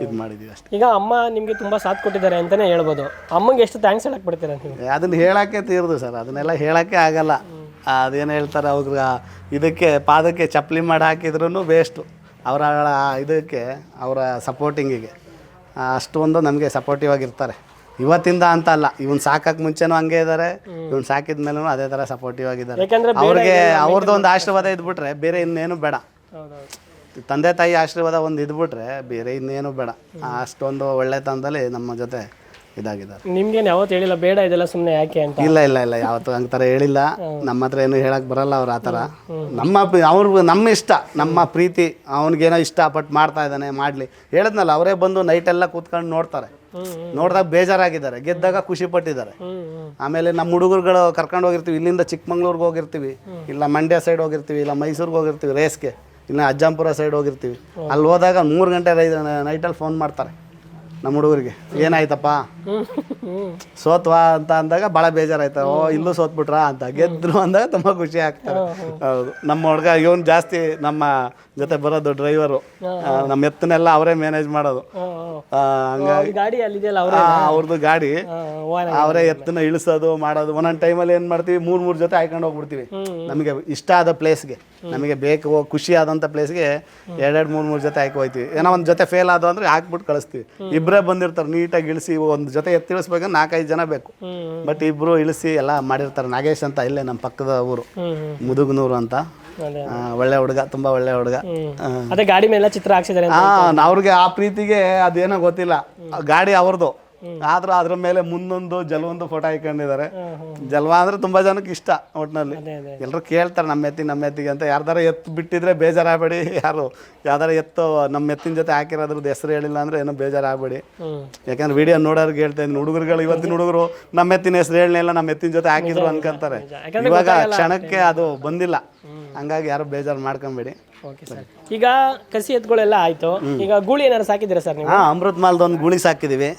ಇದು ಮಾಡಿದ್ದೀವಿ ಅಷ್ಟೇ. ಈಗ ಅಮ್ಮ ನಿಮಗೆ ತುಂಬಾ ಸಾಥ್ ಕೊಟ್ಟಿದ್ದಾರೆ ಅಂತಾನೆ ಹೇಳ್ಬೋದು. ಅಮ್ಮಂಗೆ ಎಷ್ಟು ಥ್ಯಾಂಕ್ಸ್ ಹೇಳಕ್ ಬಿಡ್ತೀರಾ ನೀವು? ಅದನ್ನ ಹೇಳಕ್ಕೆ ತೀರ್ದು ಸರ್ ಅದನ್ನೆಲ್ಲ ಹೇಳಕ್ಕೆ ಆಗಲ್ಲ. ಅದೇನು ಹೇಳ್ತಾರೆ ಅವ್ರ ಇದಕ್ಕೆ ಪಾದಕ್ಕೆ ಚಪ್ಪಲಿ ಮಾಡಿ ಹಾಕಿದ್ರು ವೇಸ್ಟು ಅವರ ಇದಕ್ಕೆ ಅವರ ಸಪೋರ್ಟಿಂಗಿಗೆ ಅಷ್ಟೊಂದು ನಮಗೆ ಸಪೋರ್ಟಿವ್ ಆಗಿರ್ತಾರೆ. ಇವತ್ತಿಂದ ಅಂತ ಅಲ್ಲ ಇವನ್ ಸಾಕಕ್ಕೆ ಮುಂಚೆನೂ ಹಂಗೆ ಇದ್ದಾರೆ ಇವನ್ ಸಾಕಿದ ಮೇಲೂ ಅದೇ ಥರ ಸಪೋರ್ಟಿವ್ ಆಗಿದ್ದಾರೆ. ಅವ್ರಿಗೆ ಅವ್ರದ್ದು ಒಂದು ಆಶೀರ್ವಾದ ಇದ್ಬಿಟ್ರೆ ಬೇರೆ ಇನ್ನೇನು ಬೇಡ. ತಂದೆ ತಾಯಿ ಆಶೀರ್ವಾದ ಒಂದು ಇದ್ಬಿಟ್ರೆ ಬೇರೆ ಇನ್ನೇನು ಬೇಡ. ಅಷ್ಟೊಂದು ಒಳ್ಳೆತನದಲ್ಲಿ ನಮ್ಮ ಜೊತೆ ಇದಾಗಿದ್ದಾರೆ. ನಿಮ್ಗೇನು ಯಾವತ್ತು ಹೇಳಿಲ್ಲ? ಬೇಡ ಇದೆಲ್ಲ ಸುಮ್ಮನೆ ಯಾಕೆ ಅಂತ. ಇಲ್ಲ ಇಲ್ಲ ಇಲ್ಲ ಯಾವತ್ತು ಹಂಗೆ ಥರ ಹೇಳಿಲ್ಲ ನಮ್ಮ ಹತ್ರ ಏನು ಹೇಳಕ್ ಬರಲ್ಲ ಅವ್ರು ಆ ಥರ. ನಮ್ಮ ಅವ್ರ ನಮ್ಮ ಇಷ್ಟ ನಮ್ಮ ಪ್ರೀತಿ ಅವನಿಗೇನೋ ಇಷ್ಟ ಪಟ್ ಮಾಡ್ತಾ ಇದ್ದಾನೆ ಮಾಡಲಿ. ಹೇಳಿದ್ನಲ್ಲ ಅವರೇ ಬಂದು ನೈಟ್ ಎಲ್ಲ ಕೂತ್ಕೊಂಡು ನೋಡ್ತಾರೆ. ನೋಡಿದಾಗ ಬೇಜಾರಾಗಿದ್ದಾರೆ ಗೆದ್ದಾಗ ಖುಷಿ ಪಟ್ಟಿದ್ದಾರೆ. ಆಮೇಲೆ ನಮ್ಮ ಹುಡುಗರುಗಳು ಕರ್ಕೊಂಡು ಹೋಗಿರ್ತೀವಿ ಇಲ್ಲಿಂದ ಚಿಕ್ಕಮಂಗ್ಳೂರ್ಗೆ ಹೋಗಿರ್ತೀವಿ ಇಲ್ಲ ಮಂಡ್ಯ ಸೈಡ್ ಹೋಗಿರ್ತೀವಿ ಇಲ್ಲ ಮೈಸೂರಿಗೆ ಹೋಗಿರ್ತೀವಿ ರೇಸ್ಗೆ ಇಲ್ಲ ಅಜ್ಜಂಪುರ ಸೈಡ್ ಹೋಗಿರ್ತೀವಿ. ಅಲ್ಲಿ ಹೋದಾಗ ಮೂರು ಗಂಟೆ ನೈಟಲ್ಲಿ ಫೋನ್ ಮಾಡ್ತಾರೆ. ನಮ್ಮ ಹುಡುಗರಿಗೆ. ಏನಾಯ್ತಪ್ಪ? ಸೋತ್ವಾ ಅಂತ ಅಂದಾಗ ಭಾಳ ಬೇಜಾರಾಯ್ತ. ಓ ಇಲ್ಲೂ ಸೋತ್ಬಿಟ್ರಾ ಅಂತ. ಗೆದ್ರು ಅಂದಾಗ ತುಂಬ ಖುಷಿ ಆಗ್ತಾರೆ. ಹೌದು. ನಮ್ಮ ಹುಡುಗ ಇವನು ಜಾಸ್ತಿ ನಮ್ಮ ಜೊತೆ ಬರೋದು ಡ್ರೈವರು ನಮ್ಮ ಎತ್ತನೆಲ್ಲ ಅವರೇ ಮ್ಯಾನೇಜ್ ಮಾಡೋದು. ಅವ್ರ ಗಾಡಿ ಅವ್ರದ್ದು ಗಾಡಿ. ಅವರೇ ಎತ್ತನ್ನ ಇಳಿಸೋದು ಮಾಡೋದು. ಒಂದೊಂದು ಟೈಮಲ್ಲಿ ಏನು ಮಾಡ್ತೀವಿ? ಮೂರು ಮೂರು ಜೊತೆ ಹಾಕೊಂಡು ಹೋಗ್ಬಿಡ್ತೀವಿ. ನಮಗೆ ಇಷ್ಟ ಆದ ಪ್ಲೇಸ್ಗೆ ನಮಗೆ ಬೇಕು ಖುಷಿ ಆದಂಥ ಪ್ಲೇಸ್ಗೆ ಎರಡೆರಡು ಮೂರು ಮೂರು ಜೊತೆ ಹಾಕಿ ಹೋಗ್ತೀವಿ ಏನೋ ಒಂದು ಜೊತೆ ಫೇಲ್ ಆದವು ಅಂದರೆ ಹಾಕ್ಬಿಟ್ಟು ಕಳಿಸ್ತೀವಿ. ಇಬ್ಬರೇ ಬಂದಿರ್ತಾರೆ. ನೀಟಾಗಿ ಇಳಿಸಿ ಒಂದು ಜೊತೆ ಎತ್ತಿ ಇಳಿಸ್ಬೇಕಂದ್ರೆ ನಾಲ್ಕೈದು ಜನ ಬೇಕು. ಬಟ್ ಇಬ್ರು ಇಳಿಸಿ ಎಲ್ಲ ಮಾಡಿರ್ತಾರೆ. ನಾಗೇಶ್ ಅಂತ ಇಲ್ಲೇ ನಮ್ಮ ಪಕ್ಕದ ಊರು. ಮುದುಗನೂರು ಅಂತ. ಒಳ್ಳೆ ಹುಡುಗ ತುಂಬಾ ಒಳ್ಳೆ ಹುಡುಗ. ಅದೇ ಗಾಡಿ ಮೇಲೆ ಚಿತ್ರ ಹಾಕ್ಸಿದ್ದಾರೆ ಅವ್ರಿಗೆ ಆ ಪ್ರೀತಿಗೆ ಅದೇನೋ ಗೊತ್ತಿಲ್ಲ. ಗಾಡಿ ಅವ್ರದ್ದು. ಆದ್ರೂ ಅದ್ರ ಮೇಲೆ ಮುಂದೊಂದು ಜಲವೊಂದು ಫೋಟೋ ಹಾಕೊಂಡಿದ್ದಾರೆ ಜಲ್ವಾ ಅಂದ್ರೆ ತುಂಬಾ ಜನಕ್ಕೆ ಇಷ್ಟ ಒಟ್ನಲ್ಲಿ. ಎಲ್ಲರೂ ಕೇಳ್ತಾರೆ ನಮ್ಮ ಎತ್ತಿ ನಮ್ಮ ಎತ್ತಿಗೆ ಅಂತ. ಯಾರ್ದಾರ ಎತ್ತು ಬಿಟ್ಟಿದ್ರೆ ಬೇಜಾರಾಗಬೇಡಿ. ಯಾರು ಯಾವ್ದಾರ ಎತ್ತು ನಮ್ಮ ಎತ್ತಿನ ಜೊತೆ ಹಾಕಿರೋದ್ರದ್ದು ಹೆಸರು ಹೇಳಿಲ್ಲ ಅಂದ್ರೆ ಏನೋ ಬೇಜಾರಾಗಬೇಡಿ. ಯಾಕಂದ್ರೆ ವಿಡಿಯೋ ನೋಡೋರ್ಗೆ ಹೇಳ್ತಾ ಇದ್ದೀನಿ ಹುಡುಗರುಗಳು ಇವತ್ತಿನ ಹುಡುಗರು ನಮ್ಮ ಎತ್ತಿನ ಹೆಸರು ಹೇಳಲಿಲ್ಲ ನಮ್ಮ ಎತ್ತಿನ ಜೊತೆ ಹಾಕಿದ್ರು ಅನ್ಕೊಂತಾರೆ. ಇವಾಗ ಕ್ಷಣಕ್ಕೆ ಅದು ಬಂದಿಲ್ಲ. ಹಂಗಾಗಿ ಯಾರು ಬೇಜಾರು ಮಾಡ್ಕೊಂಬೇಡಿ. ಈಗ ಕಸಿ ಎತ್ತುಗಳೆಲ್ಲ ಆಯ್ತು. ಈಗ ಗೂಳಿ ಏನಾರು ಸಾಕಿದ್ದೀರಾ ಸರ್ ಹಾಂ ಅಮೃತ್ ಮಾಲ್ದೊಂದು ಗುಳಿ ಸಾಕಿದೀವಿ.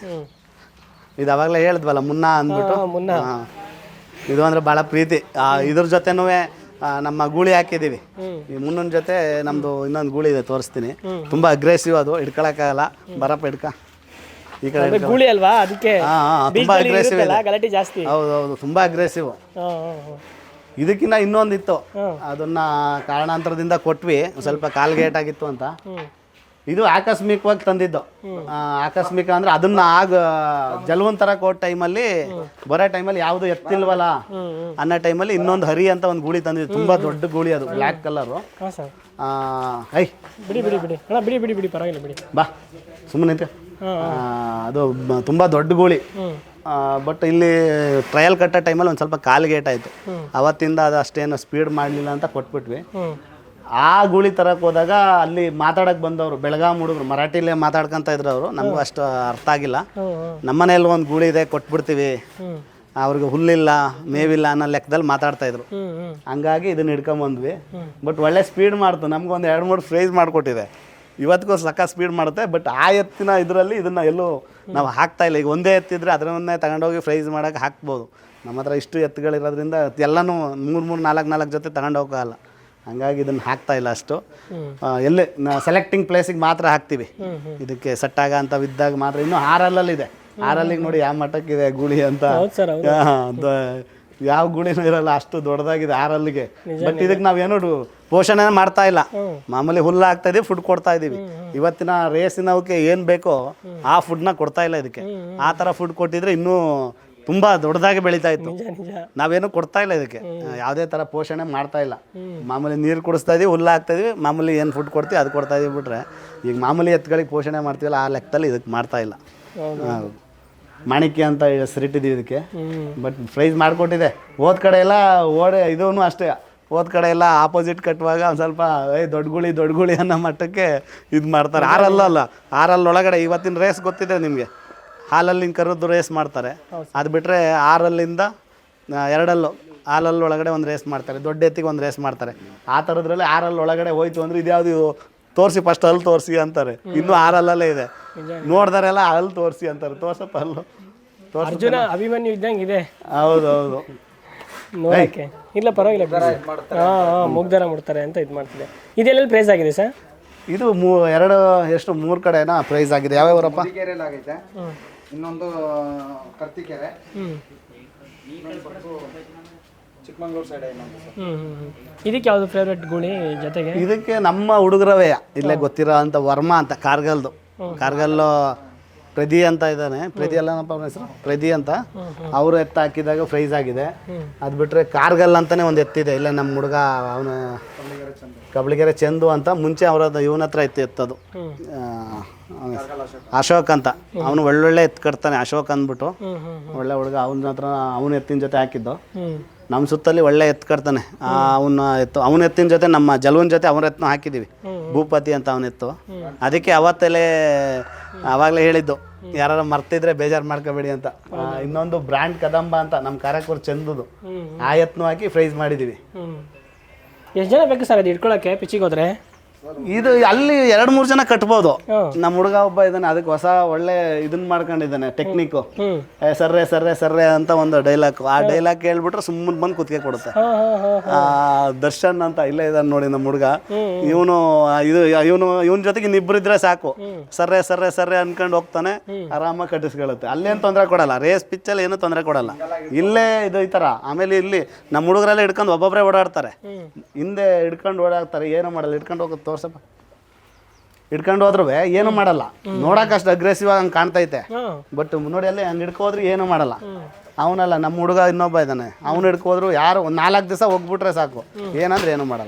ಇದು ಅವಾಗಲೇ ಹೇಳಿದ್ವಲ್ಲ ಮುನ್ನ ಅಂದ್ಬಿಟ್ಟು. ಮುನ್ನ. ಇದು ಅಂದ್ರೆ ಭಾಳ ಪ್ರೀತಿ. ಆ, ಇದ್ರ ಜೊತೆನೂ ನಮ್ಮ ಗೂಳಿ ಹಾಕಿದ್ದೀವಿ ಹ್ಮ್. ಈ ಮುನ್ನನ ಜೊತೆ ನಮ್ದು ಇನ್ನೊಂದು ಗೂಳಿ ಇದೆ ತೋರಿಸ್ತೀನಿ. ತುಂಬಾ ಅಗ್ರೆಸಿವ್ ಅದು ಹಿಡ್ಕೊಳಕ್ಕಾಗಲ್ಲ. ಬರಪ್ಪ ಹಿಡ್ಕ. ಈ ಕಡೆ ಗೂಳಿ ಅಲ್ವಾ? ಅದಕ್ಕೆ ಹಾ ಹಾಂ ತುಂಬ ಅಗ್ರೆಸಿವ್ ಇರುತ್ತಲ್ಲ ಗಲಾಟೆ ಜಾಸ್ತಿ. ಹೌದು ಹೌದು ತುಂಬ ಅಗ್ರೆಸಿವ್ ಹಾ, ಹಾಂ ಹಾಂ. ಇದಕ್ಕಿಂತ ಇನ್ನೊಂದಿತ್ತು. ಅದನ್ನ ಕಾರಣಾಂತರದಿಂದ ಕೊಟ್ವಿ. ಒಂದ್ ಸ್ವಲ್ಪ ಕಾಲ್ಗೇಟ್ ಆಗಿತ್ತು ಅಂತ. ಹ್ಮ್. ಇದು ಆಕಸ್ಮಿಕವಾಗಿ ತಂದಿದ್ದು. ಆಕಸ್ಮಿಕ ಅಂದ್ರೆ ಅದನ್ನ ಆಗ ಜಲ್ವನ್ ಕೋಟ್ ಟೈಮಲ್ಲಿ ಬರೋ ಟೈಮಲ್ಲಿ ಯಾವುದು ಎತ್ತಿಲ್ವಲ್ಲ ಅನ್ನೋ ಟೈಮಲ್ಲಿ ಇನ್ನೊಂದು ಹರಿ ಅಂತ ಒಂದು ಗೂಳಿ ತಂದಿದ್ದು. ತುಂಬಾ ದೊಡ್ಡ ಗೂಳಿ ಅದು ಬ್ಲ್ಯಾಕ್ ಕಲರು. ಐ. ಬಿಡಿ ಬಿಡಿ ಬಿಡಿ. ಬಿಡಿ ಬಿಡಿ ಬಿಡಿ ಪರವಾಗಿಲ್ಲ ಬಿಡಿ. ಬಾ ಸುಮ್ಮನೆ ಅದು ತುಂಬಾ ದೊಡ್ಡ ಗೂಳಿ. ಬಟ್ ಇಲ್ಲಿ ಟ್ರಯಲ್ ಕಟ್ಟೋ ಟೈಮಲ್ಲಿ ಒಂದು ಸ್ವಲ್ಪ ಕಾಲ್ಗೇಟ್ ಆಯಿತು. ಅವತ್ತಿಂದ ಅದು ಅಷ್ಟೇನು ಸ್ಪೀಡ್ ಮಾಡಲಿಲ್ಲ ಅಂತ ಕೊಟ್ಬಿಟ್ವಿ. ಆ ಗುಳಿ ತರಕ್ಕೆ ಹೋದಾಗ ಅಲ್ಲಿ ಮಾತಾಡಕ್ಕೆ ಬಂದವರು ಬೆಳಗಾಂ ಹುಡುಗರು ಮರಾಠಿಲೇ ಮಾತಾಡ್ಕೊಂತ ಇದ್ರು ಅವರು. ನಮಗೂ ಅಷ್ಟು ಅರ್ಥ ಆಗಿಲ್ಲ. ನಮ್ಮನೆಯಲ್ಲಿ ನಮ್ಮನೇಲಿ ಒಂದು ಗುಳಿ ಇದೆ ಕೊಟ್ಬಿಡ್ತೀವಿ. ಅವ್ರಿಗೆ ಹುಲ್ಲಿಲ್ಲ ಮೇವಿಲ್ಲ ಅನ್ನೋ ಲೆಕ್ಕದಲ್ಲಿ ಮಾತಾಡ್ತಾ ಇದ್ರು. ಹಂಗಾಗಿ ಇದನ್ನ ಹಿಡ್ಕೊಂಬಂದ್ವಿ ಬಟ್ ಒಳ್ಳೆ ಸ್ಪೀಡ್ ಮಾಡ್ತು. ನಮ್ಗೊಂದು ಎರಡು ಮೂರು ಫ್ರೇಜ್ ಮಾಡಿಕೊಟ್ಟಿದೆ. ಇವತ್ತಿಗೂ ಸಕ್ಕ ಸ್ಪೀಡ್ ಮಾಡುತ್ತೆ ಬಟ್ ಆ ಎತ್ತಿನ ಇದರಲ್ಲಿ ಇದನ್ನ ಎಲ್ಲೂ ನಾವು ಹಾಕ್ತಾ ಇಲ್ಲ. ಈಗ ಒಂದೇ ಎತ್ತಿದ್ರೆ ಅದರನ್ನೇ ತಗೊಂಡೋಗಿ ಫ್ರೈಸ್ ಮಾಡೋಕೆ ಹಾಕ್ಬೋದು. ನಮ್ಮ ಹತ್ರ ಇಷ್ಟು ಎತ್ತುಗಳಿರೋದ್ರಿಂದ ಎಲ್ಲನೂ ಮೂರು ಮೂರು ನಾಲ್ಕು ನಾಲ್ಕು ಜೊತೆ ತಗೊಂಡು ಹೋಗಲ್ಲ ಹಂಗಾಗಿ ಇದನ್ನು ಹಾಕ್ತಾ ಇಲ್ಲ ಅಷ್ಟು. ಎಲ್ಲಿ ಸೆಲೆಕ್ಟಿಂಗ್ ಪ್ಲೇಸಿಗೆ ಮಾತ್ರ ಹಾಕ್ತೀವಿ. ಇದಕ್ಕೆ ಸೆಟ್ ಆಗ ಅಂತ ಬಿದ್ದಾಗ ಮಾತ್ರ ಇನ್ನೂ ಆರಲ್ಲಲ್ಲಿದೆ. ಹಾರಲ್ಲಿಗೆ ನೋಡಿ ಯಾವ ಮಟ್ಟಕ್ಕಿದೆ ಗುಳಿ ಅಂತ. ಯಾವ ಗುಳಿನೂ ಇರಲ್ಲ ಅಷ್ಟು ದೊಡ್ಡದಾಗಿದೆ ಆರಲ್ಲಿಗೆ. ಬಟ್ ಇದಕ್ಕೆ ನಾವೇನು ಪೋಷಣೆ ಮಾಡ್ತಾ ಇಲ್ಲ. ಮಾಮೂಲಿ ಹುಲ್ಲು ಹಾಕ್ತಾ ಇದೀವಿ ಫುಡ್ ಕೊಡ್ತಾ ಇದೀವಿ. ಇವತ್ತಿನ ರೇಸಿನವಕ್ಕೆ ಏನು ಬೇಕೋ ಆ ಫುಡ್ನ ಕೊಡ್ತಾ ಇಲ್ಲ ಇದಕ್ಕೆ. ಆ ಥರ ಫುಡ್ ಕೊಟ್ಟಿದ್ರೆ ಇನ್ನೂ ತುಂಬ ದೊಡ್ಡದಾಗಿ ಬೆಳೀತಾ ಇತ್ತು. ನಿಜ ನಿಜ. ನಾವೇನು ಕೊಡ್ತಾ ಇಲ್ಲ ಇದಕ್ಕೆ. ಯಾವುದೇ ಥರ ಪೋಷಣೆ ಮಾಡ್ತಾ ಇಲ್ಲ. ಮಾಮೂಲಿ ನೀರು ಕುಡಿಸ್ತಾ ಇದೀವಿ ಹುಲ್ಲು ಹಾಕ್ತಾ ಇದೀವಿ ಮಾಮೂಲಿ ಏನು ಫುಡ್ ಕೊಡ್ತೀವಿ ಅದು ಕೊಡ್ತಾ ಇದೀವಿ ಬಿಟ್ರೆ. ಈಗ ಮಾಮೂಲಿ ಎತ್ತುಗಳಿಗೆ ಪೋಷಣೆ ಮಾಡ್ತೀವಲ್ಲ ಆ ಲೆಕ್ಕದಲ್ಲಿ ಇದಕ್ಕೆ ಮಾಡ್ತಾ ಇಲ್ಲ. ಹೌದು. ಹೌದು. ಮಾಣಿಕ್ಯ ಅಂತ ಹೆಸರಿಟ್ಟಿದ್ದೀವಿ ಇದಕ್ಕೆ. ಬಟ್ ಪ್ರೈಸ್ ಮಾಡಿಕೊಟ್ಟಿದೆ. ಹೋದ ಕಡೆ ಎಲ್ಲ ಓಡೆ ಇದೂ ಅಷ್ಟೇ. ಹೋದ ಕಡೆ ಎಲ್ಲ ಆಪೋಸಿಟ್ ಕಟ್ಟುವಾಗ ಒಂದು ಸ್ವಲ್ಪ ಏ ದೊಡ್ಡ ಗುಳಿ ದೊಡ್ಡ ಗುಳಿ ಅನ್ನೋ ಮಟ್ಟಕ್ಕೆ ಇದು ಮಾಡ್ತಾರೆ. ಆರಲ್ಲ ಅಲ್ಲ ಆರಲ್ಲಿ ಒಳಗಡೆ ಇವತ್ತಿನ ರೇಸ್ ಗೊತ್ತಿದೆ ನಿಮಗೆ. ಹಾಲಲ್ಲಿ ಕರೆದು ರೇಸ್ ಮಾಡ್ತಾರೆ. ಅದು ಬಿಟ್ಟರೆ ಆರಲ್ಲಿಂದ ಎರಡಲ್ಲೂ ಹಾಲಲ್ಲಿ ಒಳಗಡೆ ಒಂದು ರೇಸ್ ಮಾಡ್ತಾರೆ. ದೊಡ್ಡ ಎತ್ತಿಗೆ ಒಂದು ರೇಸ್ ಮಾಡ್ತಾರೆ. ಆ ಥರದ್ರಲ್ಲಿ ಆರಲ್ಲಿ ಒಳಗಡೆ ಹೋಯ್ತು ಅಂದರೆ ಇದ್ಯಾವುದು ತೋರಿಸಿ ಫಸ್ಟ್ ಅಲ್ಲಿ ತೋರಿಸಿ ಅಂತಾರೆ. ಇನ್ನೂ ಆರಲ್ಲೇ ಇದೆ. ನೋಡ್ದಾರೆಲ್ಲ ಅಲ್ಲಿ ತೋರಿಸಿ ಅಂತಾರೆ. ತೋರ್ಸಪ್ಪ ಅಲ್ಲು ಅರ್ಜುನ ಅಭಿಮನ್ಯು ಇದ್ದಂಗೆ ಇದೆ ಹೌದು ಹೌದು ನೋಡಕ್ಕೆ. ಇಲ್ಲ ಪರವಾಗಿಲ್ಲ ಹಾಂ ಹಾಂ ಮುಗ್ದರ ಮುಡ್ತಾರೆ ಅಂತ ಇದು ಮಾಡ್ತಿದೆ. ಇದೆಲ್ಲ ಪ್ರೈಸ್ ಆಗಿದೆ ಸರ್ ಇದು ಮೂ ಎರಡು ಎಷ್ಟು ಮೂರು ಕಡೆನಾ ಪ್ರೈಸ್ ಆಗಿದೆ. ಯಾವ್ಯಾವ್ರಪ್ಪ ಇನ್ನೊಂದು ಕರ್ತಿಕೆರೆ. ಚಿಕ್ಕಮಂಗ್ಳೂರು ಸೈಡ್ ಇನ್ನೊಂದು ಸರ್. ಇದಕ್ಕೆ ಯಾವುದು ಫೇವ್ರೆಟ್ ಗುಣಿ ಜೊತೆಗೆ? ಇದಕ್ಕೆ ನಮ್ಮ ಹುಡುಗರವೇ. ಇಲ್ಲೇ ಗೊತ್ತಿರೋ ಅಂತ ವರ್ಮ ಅಂತ ಕಾರ್ಗಲ್ದು. ಕಾರ್ಗಲ್ ಪ್ರದಿ ಅಂತ ಇದ್ದಾನೆ. ಪ್ರದಿ ಅಲ್ಲನಪ್ಪ ಅವನ ಹೆಸರು? ಪ್ರದಿ ಅಂತ. ಅವರು ಎತ್ತ ಹಾಕಿದಾಗ ಫ್ರೈಸ್ ಆಗಿದೆ. ಅದು ಬಿಟ್ಟರೆ ಕಾರ್ಗಲ್ ಅಂತಾನೆ ಒಂದು ಎತ್ತಿದೆ. ಇಲ್ಲ ನಮ್ಮ ಹುಡುಗ ಅವನು ಕಬಳಿಗೆರೆ ಚಂದು. ಅಂತ ಮುಂಚೆ ಅವರದ್ದು ಇವನ ಹತ್ರ ಎತ್ತಿ ಎತ್ತದು ಅಶೋಕ್ ಅಂತ. ಅವನು ಒಳ್ಳೊಳ್ಳೆ ಎತ್ತು ಕಟ್ತಾನೆ, ಅಶೋಕ್ ಅಂದ್ಬಿಟ್ಟು. ಒಳ್ಳೆ ಹುಡುಗ. ಅವನ ಹತ್ರ ಅವನ ಎತ್ತಿನ ಜೊತೆ ಹಾಕಿದ್ದು. ನಮ್ಮ ಸುತ್ತಲ್ಲಿ ಒಳ್ಳೆ ಎತ್ತು ಕಟ್ತಾನೆ. ಅವನ ಎತ್ತು, ಅವನ ಎತ್ತಿನ ಜೊತೆ ನಮ್ಮ ಜಲವನ್ ಜೊತೆ ಅವನ ಎತ್ತನ ಹಾಕಿದ್ದೀವಿ. ಭೂಪತಿ ಅಂತ ಅವನ ಎತ್ತು. ಅದಕ್ಕೆ ಅವತ್ತಲ್ಲೇ ಆವಾಗಲೇ ಹೇಳಿದ್ದು ಯಾರು ಮರ್ತಿದ್ರೆ ಬೇಜಾರು ಮಾಡ್ಕೋಬೇಡಿ ಅಂತ. ಇನ್ನೊಂದು ಬ್ರ್ಯಾಂಡ್ ಕದಂಬ ಅಂತ ನಮ್ಮ ಕಾರ್ಯಕ್ರಮ ಚಂದದು ಆ ಎತ್ತನೂ ಹಾಕಿ ಪ್ರೈಸ್ ಮಾಡಿದ್ದೀವಿ. ಎಷ್ಟು ಜನ ಬೇಕು ಸರ್ ಅದು ಇಟ್ಕೊಳ್ಳೋಕ್ಕೆ ಪಿಚ್ಚಿಗೆ ಹೋದ್ರೆ? ಇದು ಅಲ್ಲಿ ಎರಡು ಮೂರು ಜನ ಕಟ್ಬೋದು. ನಮ್ಮ ಹುಡುಗ ಒಬ್ಬ ಇದ್ದಾನೆ ಅದಕ್ಕೆ ಹೊಸ ಒಳ್ಳೆ ಇದನ್ನ ಮಾಡ್ಕೊಂಡಿದ್ದಾನೆ ಟೆಕ್ನಿಕ್ ಸರ್ರೆ ಸರ್ರೆ ಸರ್ರೆ ಅಂತ ಒಂದು ಡೈಲಾಗ್ ಆ ಡೈಲಾಗ್ ಕೇಳ್ಬಿಟ್ರೆ ಸುಮ್ಮನೆ ಬಂದು ಕುತ್ತಿಗೆ ಕೊಡುತ್ತೆ. ಆ, ದರ್ಶನ್ ಅಂತ ಇಲ್ಲೇ ಇದ್ದಾನೆ ನೋಡಿ ನಮ್ಮ ಹುಡುಗ. ಇವನು ಇದು ಇವನು ಇವನ ಜೊತೆಗೆ ಇನ್ನಿಬ್ರು ಇದ್ರೆ ಸಾಕು. ಸರ್ರೆ ಸರ್ರೆ ಸರ್ರೆ ಅನ್ಕೊಂಡು ಹೋಗ್ತಾನೆ ಆರಾಮಾಗಿ ಕಟ್ಟಿಸ್ಕೊಳ್ಳುತ್ತೆ. ಅಲ್ಲೇನು ತೊಂದರೆ ಕೊಡಲ್ಲ ರೇಸ್ ಪಿಚ್ಚಲ್ಲಿ ಏನು ತೊಂದರೆ ಕೊಡಲ್ಲ. ಇಲ್ಲೇ ಇದು ಈ ತರ. ಆಮೇಲೆ ಇಲ್ಲಿ ನಮ್ಮ ಹುಡುಗರೆಲ್ಲ ಹಿಡ್ಕೊಂಡು ಒಬ್ಬೊಬ್ಬರೇ ಓಡಾಡ್ತಾರೆ. ಹಿಂದೆ ಹಿಡ್ಕೊಂಡು ಓಡಾಡ್ತಾರೆ ಏನೋ ಮಾಡಲ್ಲ ಹಿಡ್ಕೊಂಡು ಹೋಗೋದು ತೋರ್ಸಪ್ಪ. ಹಿಡ್ಕೊಂಡು ಹೋದ್ರು ಏನು ಮಾಡಲ್ಲ. ನೋಡಕ್ಕೆ ಅಷ್ಟು ಅಗ್ರೆಸಿವ್ ಆಗಿ ಹಂಗೆ ಕಾಣ್ತೈತೆ. ಬಟ್ ನೋಡಿ ಅಲ್ಲಿ ಹಂಗೆ ಹಿಡ್ಕೋದ್ರು ಏನು ಮಾಡಲ್ಲ. ಅವನಲ್ಲ ನಮ್ಮ ಹುಡುಗ ಇನ್ನೊಬ್ಬ ಇದ್ದಾನೆ ಅವ್ನು ಹಿಡ್ಕೋದ್ರು ಯಾರು ಒಂದು ನಾಲ್ಕು ದಿವಸ ಹೋಗ್ಬಿಟ್ರೆ ಸಾಕು. ಏನಂದ್ರೆ ಏನು ಮಾಡಲ್ಲ.